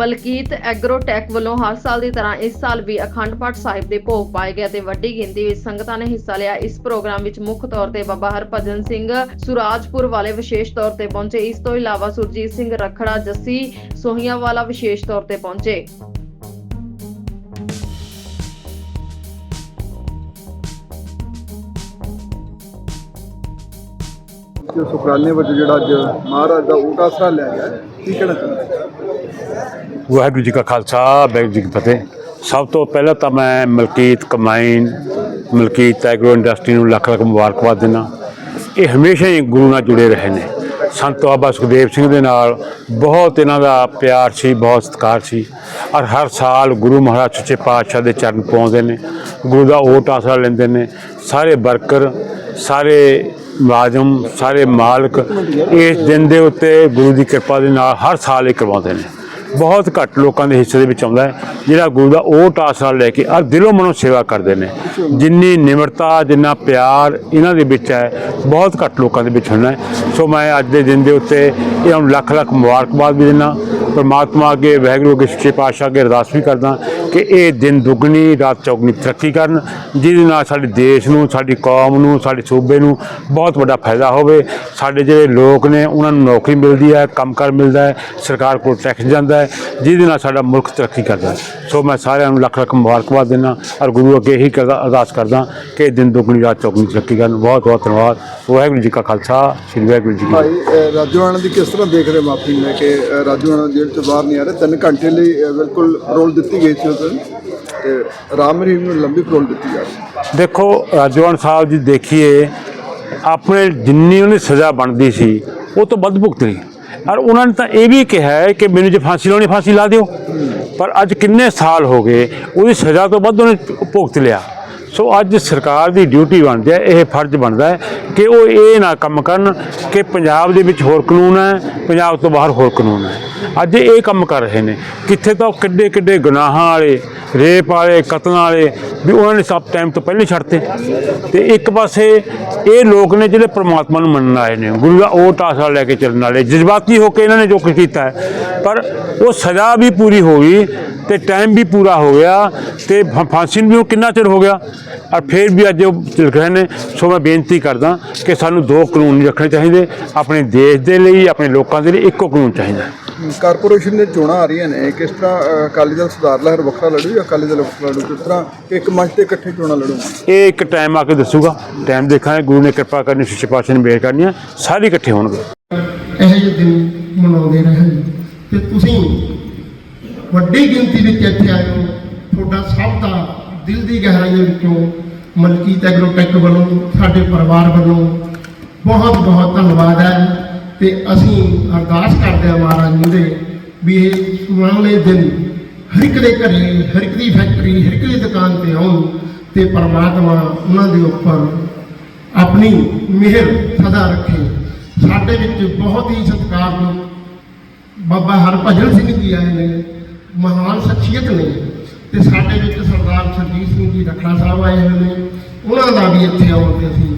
ਮਲਕੀਤ ਐਗਰੋਟੈਕ ਵੱਲੋਂ ਹਰ ਸਾਲ ਦੀ ਤਰ੍ਹਾਂ ਇਸ ਸਾਲ ਵੀ ਅਖੰਡ ਪਾਠ ਸਾਹਿਬ ਦੇ ਭੋਗ ਪਾਏ ਗਏ ਤੇ ਵੱਡੀ ਗਿਣਤੀ ਵਿੱਚ ਸੰਗਤਾਂ ਨੇ ਹਿੱਸਾ ਲਿਆ। ਇਸ ਪ੍ਰੋਗਰਾਮ ਵਿੱਚ ਮੁੱਖ ਤੌਰ ਤੇ ਬਾਬਾ ਹਰਭਜਨ ਸਿੰਘ ਸੁਰਾਜਪੁਰ ਵਾਲੇ ਵਿਸ਼ੇਸ਼ ਤੌਰ ਤੇ ਪਹੁੰਚੇ। ਇਸ ਤੋਂ ਇਲਾਵਾ ਸੁਰਜੀਤ ਸਿੰਘ ਰਖੜਾ ਜੱਸੀ ਸੋਹੀਆਂ ਵਾਲਾ ਵਿਸ਼ੇਸ਼ ਤੌਰ ਤੇ ਪਹੁੰਚੇ। ਜੋ ਵਜੋਂ ਜਿਹੜਾ ਅੱਜ ਮਹਾਰਾਜ ਦਾ ਊਟ ਲਿਆ ਗਿਆ ਕੀ ਕਹਿਣਾ ਚਾਹੁੰਦੇ ਵਾਹਿਗੁਰੂ ਜੀ ਕਾ ਖਾਲਸਾ, ਵਾਹਿਗੁਰੂ ਜੀ ਕੀ ਫਤਿਹ। ਸਭ ਤੋਂ ਪਹਿਲਾਂ ਤਾਂ ਮੈਂ Malkit combine, Malkit agro industry ਨੂੰ ਲੱਖ ਲੱਖ ਮੁਬਾਰਕਬਾਦ ਦਿੰਦਾ। ਇਹ ਹਮੇਸ਼ਾ ਹੀ ਗੁਰੂ ਨਾਲ ਜੁੜੇ ਰਹੇ ਨੇ। ਸੰਤ ਬਾਬਾ ਸੁਖਦੇਵ ਸਿੰਘ ਦੇ ਨਾਲ ਬਹੁਤ ਇਹਨਾਂ ਦਾ ਪਿਆਰ ਸੀ, ਬਹੁਤ ਸਤਿਕਾਰ ਸੀ। ਔਰ ਹਰ ਸਾਲ ਗੁਰੂ ਮਹਾਰਾਜ ਸੱਚੇ ਪਾਤਸ਼ਾਹ ਦੇ ਚਰਨ ਪਾਉਂਦੇ ਨੇ। ਗੁਰੂ ਦਾ ਓਟ ਆਸਰਾ ਲੈਂਦੇ ਨੇ। ਸਾਰੇ ਵਰਕਰ, ਸਾਰੇ ਮੁਲਾਜ਼ਮ, ਸਾਰੇ ਮਾਲਕ ਇਸ ਦਿਨ ਦੇ ਉੱਤੇ ਗੁਰੂ ਦੀ ਕਿਰਪਾ ਦੇ ਨਾਲ ਹਰ ਸਾਲ ਇਹ ਕਰਵਾਉਂਦੇ ਨੇ। ਬਹੁਤ ਘੱਟ ਲੋਕਾਂ ਦੇ ਹਿੱਸੇ ਦੇ ਵਿੱਚ ਆਉਂਦਾ ਹੈ। ਜਿਹੜਾ ਗੁਰੂ ਦਾ ਉਹ ਟਾਸ ਨਾਲ ਲੈ ਕੇ ਔਰ ਦਿਲੋਂ ਮਨੋਂ ਸੇਵਾ ਕਰਦੇ ਨੇ। ਜਿੰਨੀ ਨਿਮਰਤਾ, ਜਿੰਨਾ ਪਿਆਰ ਇਹਨਾਂ ਦੇ ਵਿੱਚ ਹੈ, ਬਹੁਤ ਘੱਟ ਲੋਕਾਂ ਦੇ ਵਿੱਚ ਹੁੰਦਾ ਸੋ ਮੈਂ ਅੱਜ ਦੇ ਦਿਨ ਦੇ ਉੱਤੇ ਇਹ ਹੁਣ ਲੱਖ ਲੱਖ ਮੁਬਾਰਕਬਾਦ ਵੀ ਦਿੰਦਾ। ਪਰਮਾਤਮਾ ਅੱਗੇ, ਵਾਹਿਗੁਰੂ ਅੱਗੇ, ਸੱਚੇ ਪਾਤਸ਼ਾਹ ਅੱਗੇ ਅਰਦਾਸ ਵੀ ਕਰਦਾ ਕਿ ਇਹ ਦਿਨ ਦੁੱਗਣੀ, ਰਾਤ ਚੌਗਣੀ ਤਰੱਕੀ ਕਰਨ, ਜਿਹਦੇ ਨਾਲ ਸਾਡੇ ਦੇਸ਼ ਨੂੰ, ਸਾਡੀ ਕੌਮ ਨੂੰ, ਸਾਡੇ ਸੂਬੇ ਨੂੰ ਬਹੁਤ ਵੱਡਾ ਫਾਇਦਾ ਹੋਵੇ। ਸਾਡੇ ਜਿਹੜੇ ਲੋਕ ਨੇ, ਉਹਨਾਂ ਨੂੰ ਨੌਕਰੀ ਮਿਲਦੀ ਹੈ, ਕੰਮਕਾਰ ਮਿਲਦਾ ਹੈ, ਸਰਕਾਰ ਕੋਲ ਟੈਕਸ ਜਾਂਦਾ ਹੈ, ਜਿਹਦੇ ਨਾਲ ਸਾਡਾ ਮੁਲਕ ਤਰੱਕੀ ਕਰਦਾ ਸੋ ਮੈਂ ਸਾਰਿਆਂ ਨੂੰ ਲੱਖ ਲੱਖ ਮੁਬਾਰਕਬਾਦ ਦਿੰਦਾ ਔਰ ਗੁਰੂ ਅੱਗੇ ਇਹੀ ਕਰਦਾ, ਅਰਦਾਸ ਕਰਦਾ ਕਿ ਇਹ ਦਿਨ ਦੁੱਗਣੀ, ਰਾਤ ਚੌਗਣੀ ਤਰੱਕੀ ਕਰਨ। ਬਹੁਤ ਬਹੁਤ ਧੰਨਵਾਦ ਵਾਹਿਗੁਰੂ ਜੀ ਕਾ ਖਾਲਸਾ, ਸ੍ਰੀ ਵਾਹਿਗੁਰੂ ਜੀ ਕੀ ਫਤਿਹ। ਰਾਜੂ ਆਨੰਦ ਦੀ ਕਿਸ ਤਰ੍ਹਾਂ ਦੇਖ ਰਹੇ ਮਾਫੀ ਮੈਂ ਕਿ ਰਾਜੂ ਆਨੰਦ ਜੇਲ੍ਹ ਤੋਂ ਬਾਹਰ ਨਹੀਂ ਆ ਰਹੇ। ਤਿੰਨ ਘੰਟੇ ਲਈ ਬਿਲਕੁਲ ਰੋਲ ਦਿੱਤੀ ਗਈ ਸੀ ਉਸ ਦਿਨ। ਤੇ ਰਾਮ ਰਹੀਮ ਨੂੰ ਲੰਬੀ ਰੋਲ ਦਿੱਤੀ ਜਾ ਰਹੀ ਦੇਖੋ ਰਾਜਵਾਨ ਸਾਹਿਬ ਜੀ ਦੇਖੀਏ, ਆਪਣੇ ਜਿੰਨੀ ਉਹਨੇ ਸਜ਼ਾ ਬਣਦੀ ਸੀ, ਉਹ ਤੋਂ ਵੱਧ ਭੁਗਤ ਲਈ ਔਰ ਉਹਨਾਂ ਨੇ ਤਾਂ ਇਹ ਵੀ ਕਿਹਾ ਹੈ ਕਿ ਮੈਨੂੰ ਜੇ ਫਾਂਸੀ ਲਾਉਣੀ, ਫਾਂਸੀ ਲਾ ਦਿਓ। ਪਰ ਅੱਜ ਕਿੰਨੇ ਸਾਲ ਹੋ ਗਏ, ਉਹਦੀ ਸਜ਼ਾ ਤੋਂ ਵੱਧ ਉਹਨੇ ਭੁਗਤ ਲਿਆ। ਸੋ ਅੱਜ ਸਰਕਾਰ ਦੀ ਡਿਊਟੀ ਬਣਦੀ ਹੈ, ਇਹ ਫਰਜ਼ ਬਣਦਾ ਹੈ ਕਿ ਉਹ ਇਹ ਨਾ ਕੰਮ ਕਰਨ ਕਿ ਪੰਜਾਬ ਦੇ ਵਿੱਚ ਹੋਰ ਕਾਨੂੰਨ ਹੈ, ਪੰਜਾਬ ਤੋਂ ਬਾਹਰ ਹੋਰ ਕਾਨੂੰਨ ਹੈ। ਅੱਜ ਇਹ ਕੰਮ ਕਰ ਰਹੇ ਨੇ। ਕਿੱਥੇ ਤਾਂ ਕਿੱਡੇ ਕਿੱਡੇ ਗੁਨਾਹਾਂ ਵਾਲੇ ਰੇਪ ਵਾਲੇ, ਕਤਲਾਂ ਵਾਲੇ, ਵੀ ਉਹਨਾਂ ਨੇ ਸਭ ਟਾਈਮ ਤੋਂ ਪਹਿਲੇ ਛੱਡਤੇ। ਤੇ ਇੱਕ ਪਾਸੇ ਇਹ ਲੋਕ ਨੇ ਜਿਹੜੇ ਪ੍ਰਮਾਤਮਾ ਨੂੰ ਮੰਨਣ ਆਏ ਨੇ। ਗੁਰੂ ਦਾ ਉਹ ਟਾਸਾ ਲੈ ਕੇ ਚੱਲਣ ਵਾਲੇ, ਜਜ਼ਬਾਤੀ ਹੋ ਕੇ ਇਹਨਾਂ ਨੇ ਜੋ ਕੁਝ ਕੀਤਾ ਹੈ। ਪਰ ਉਹ ਸਜ਼ਾ ਵੀ ਪੂਰੀ ਹੋ ਗਈ ਤੇ ਟਾਈਮ ਵੀ ਪੂਰਾ ਹੋ ਗਿਆ ਤੇ ਫ- ਫਾਂਸੀ ਨੂੰ ਵੀ ਉਹ ਕਿੰਨਾ ਚਿਰ ਹੋ ਗਿਆ? ਔਰ ਫਿਰ ਵੀ ਅੱਜ ਉਹ ਲਿਖ ਰਹੇ ਨੇ। ਸੋ ਮੈਂ ਬੇਨਤੀ ਕਰਦਾ ਕਿ ਸਾਨੂੰ ਦੋ ਕਾਨੂੰਨ ਨਹੀਂ ਰੱਖਣੇ ਚਾਹੀਦੇ। ਆਪਣੇ ਦੇਸ਼ ਦੇ ਲਈ, ਆਪਣੇ ਲੋਕਾਂ ਦੇ ਲਈ ਇੱਕੋ ਕਾਨੂੰਨ ਚਾਹੀਦਾ ਕਾਰਪੋਰੇਸ਼ਨ ਦੀਆਂ ਚੋਣਾਂ ਆ ਰਹੀਆਂ ਨੇ। ਕਿਸ ਤਰ੍ਹਾਂ ਅਕਾਲੀ ਦਲ ਸੁਧਾਰ ਲਹਿਰ ਵੱਖਰਾ ਲੜੂ ਜਾਂ ਅਕਾਲੀ ਦਲ ਵੱਖਰਾ ਲੜੂ? ਕਿਸ ਤਰ੍ਹਾਂ ਇੱਕ ਮੰਚ ਤੇ ਇਕੱਠੇ ਚੋਣਾਂ ਲੜੂ ਇਹ ਇੱਕ ਟਾਈਮ ਆ ਕੇ ਦੱਸੂਗਾ। ਟਾਈਮ ਦੇਖਾਂਗੇ। ਗੁਰੂ ਨੇ ਕਿਰਪਾ ਕਰਨੀ ਸੱਚੇ ਪਾਤਸ਼ਾਹ ਨੇ ਬੇਰ ਕਰਨੀ ਆ। ਸਾਰੇ ਇਕੱਠੇ ਹੋਣਗੇ। ਇਹੋ ਜਿਹੇ ਦਿਨ ਮਨਾਉਂਦੇ ਰਹਿਣ ਤੇ ਤੁਸੀਂ ਵੱਡੀ ਗਿਣਤੀ ਵਿੱਚ ਇੱਥੇ ਆਏ ਹੋ। ਤੁਹਾਡਾ ਸਭ ਦਾ ਦਿਲ ਦੀ ਗਹਿਰਾਈਆਂ ਵਿੱਚੋਂ ਮਲਕੀਤ ਐਗਰੋਟੈਕ ਵੱਲੋਂ ਸਾਡੇ ਪਰਿਵਾਰ ਵੱਲੋਂ ਬਹੁਤ ਬਹੁਤ ਧੰਨਵਾਦ ਹੈ। ਤੇ ਅਸੀਂ ਅਰਦਾਸ ਕਰਦੇ ਹਾਂ ਮਹਾਰਾਜ ਜੀ ਦੇ ਵੀ ਇਹ ਸੁਹਾਵਣੇ ਦਿਨ ਹਰ ਇੱਕ ਦੇ ਘਰੇ, ਹਰ ਇੱਕ ਦੀ ਫੈਕਟਰੀ ਹਰ ਇੱਕ ਦੀ ਦੁਕਾਨ ਤੇ ਆਉਣ ਤੇ ਪਰਮਾਤਮਾ ਉਹਨਾਂ ਦੇ ਉੱਪਰ ਆਪਣੀ ਮਿਹਰ ਸਦਾ ਰੱਖੇ। ਸਾਡੇ ਵਿੱਚ ਬਹੁਤ ਹੀ ਸਤਿਕਾਰਯੋਗ ਬਾਬਾ ਹਰਭਜਨ ਸਿੰਘ ਜੀ ਆਏ ਨੇ, ਮਹਾਨ ਸ਼ਖਸੀਅਤ ਨੇ ਤੇ ਸਾਡੇ ਵਿੱਚ ਸਰਦਾਰ ਸਰਜੀਤ ਸਿੰਘ ਜੀ ਰਖੜਾ ਸਾਹਿਬ ਆਏ ਹੋਏ ਨੇ। ਉਹਨਾਂ ਦਾ ਵੀ ਇੱਥੇ ਆਉਣ ਤੇ ਅਸੀਂ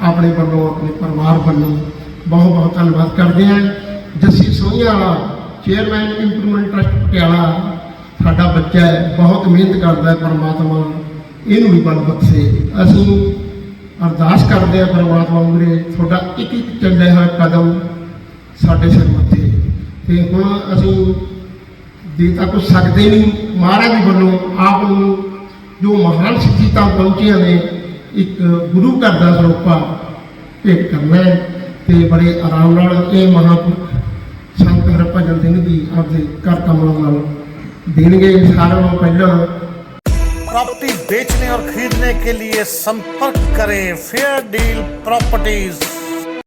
ਆਪਣੇ ਵੱਲੋਂ ਆਪਣੇ ਪਰਿਵਾਰ ਵੱਲੋਂ ਬਹੁਤ ਬਹੁਤ ਧੰਨਵਾਦ ਕਰਦੇ ਹਾਂ। ਜੱਸੀ ਸੋਹੀਆਂ ਵਾਲਾ ਚੇਅਰਮੈਨ ਇੰਪਰੂਵਮੈਂਟ ਟਰਸਟ ਪਟਿਆਲਾ, ਸਾਡਾ ਬੱਚਾ ਹੈ, ਬਹੁਤ ਮਿਹਨਤ ਕਰਦਾ ਹੈ ਪਰਮਾਤਮਾ ਇਹਨੂੰ ਵੀ ਬਲ ਬਖਸ਼ੇ। ਅਸੀਂ ਅਰਦਾਸ ਕਰਦੇ ਹਾਂ ਪਰਮਾਤਮਾ ਮੁਰੇ ਤੁਹਾਡਾ ਇੱਕ ਇੱਕ ਚੱਲਿਆ ਹੋਇਆ ਕਦਮ ਸਾਡੇ ਸਿਰ ਮੱਥੇ। ਤੇ ਹੁਣ ਅਸੀਂ ਦੇ ਤਾਂ ਕੁਝ ਸਕਦੇ ਨਹੀਂ, ਮਹਾਰਾਜ ਵੱਲੋਂ ਆਪ ਨੂੰ ਜੋ ਮਹਾਨ ਸਿੱਖੀਤਾ ਪਹੁੰਚੀਆਂ ਨੇ, ਇੱਕ ਗੁਰੂ ਘਰ ਦਾ ਸਰੂਪਾ ਭੇਟ ਕਰਨਾ ਹੈ। ਤੇ ਬੜੇ ਆਰਾਮ ਨਾਲ ਇਹ ਮਹਾਂਪੁਰਖ ਸੰਤ ਹਰਭਜਨ ਸਿੰਘ ਜੀ ਆਪਦੇ ਘਰ ਕਮਲਾਂ ਨਾਲ ਦੇਣਗੇ ਸਾਰਿਆਂ ਨੂੰ ਪਹਿਲਾਂ प्रॉपर्टी बेचने और खरीदने के लिए संपर्क करें फेयर डील प्रॉपर्टीज